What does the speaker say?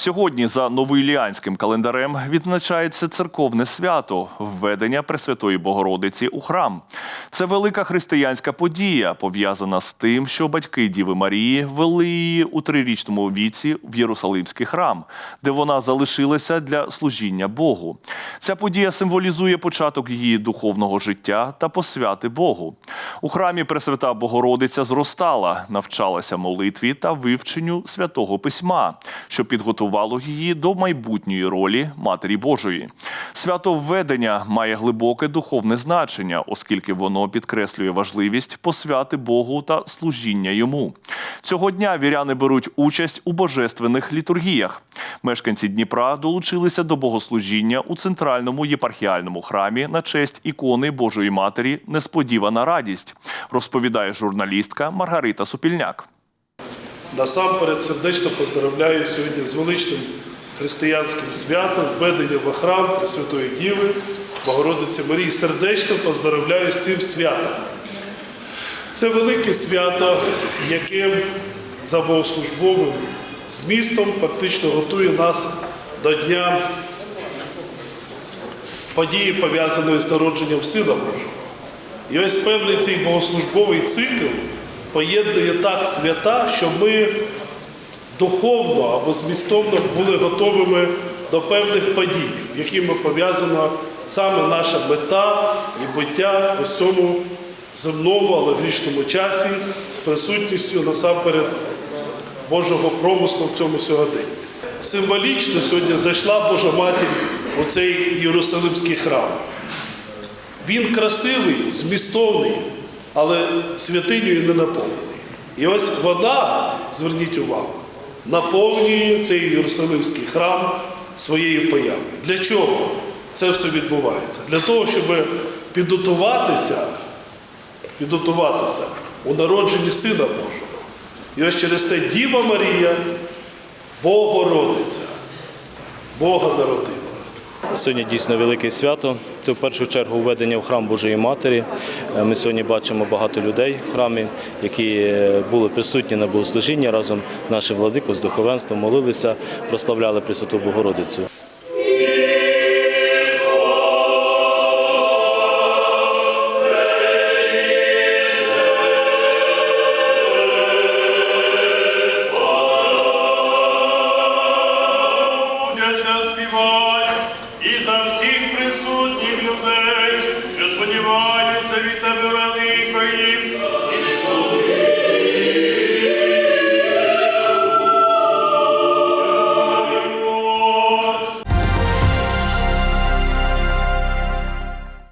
Сьогодні за новоіліанським календарем відзначається церковне свято введення Пресвятої Богородиці у храм. Це велика християнська подія, пов'язана з тим, що батьки Діви Марії вели її у трирічному віці в Єрусалимський храм, де вона залишилася для служіння Богу. Ця подія символізує початок її духовного життя та посвяти Богу. У храмі Пресвята Богородиця зростала, навчалася молитві та вивченню святого письма, що підготувало її до майбутньої ролі Матері Божої. Свято введення має глибоке духовне значення, оскільки воно підкреслює важливість посвяти Богу та служіння йому. Цього дня віряни беруть участь у божественних літургіях. Мешканці Дніпра долучилися до богослужіння у центральному єпархіальному храмі на честь ікони Божої Матері Несподівана радість, розповідає журналістка Маргарита Супільняк. Насамперед сердечно поздравляю сьогодні з величним християнським святом, введення в храм Пресвятої Діви, Богородиці Марії. Сердечно поздравляю з цим святом. Це велике свято, яке за богослужбовим змістом фактично готує нас до Дня події, пов'язаної з народженням Сина Божого. І ось певний цей богослужбовий цикл поєднує так свята, що ми духовно або змістовно були готовими до певних подій, якими пов'язана саме наша мета і буття у цьому земному, але грішному часі з присутністю насамперед Божого промислу в цьому сьогоденні. Символічно сьогодні зайшла Божа Матір у цей Єрусалимський храм. Він красивий, змістовний, але святинею не наповнений. І ось вона, зверніть увагу, наповнює цей Єрусалимський храм своєю появою. Для чого це все відбувається? Для того, щоб підготуватися, підготуватися у народженні Сина Божого. І ось через те Діва Марія, Богородиця, Бога народила. Сьогодні дійсно велике свято. Це в першу чергу введення в храм Божої Матері. Е, Ми сьогодні бачимо багато людей в храмі, які е, були присутні на богослужінні разом з нашим владиком, з духовенством, молилися, прославляли Пресвяту Богородицю. estamos, sim.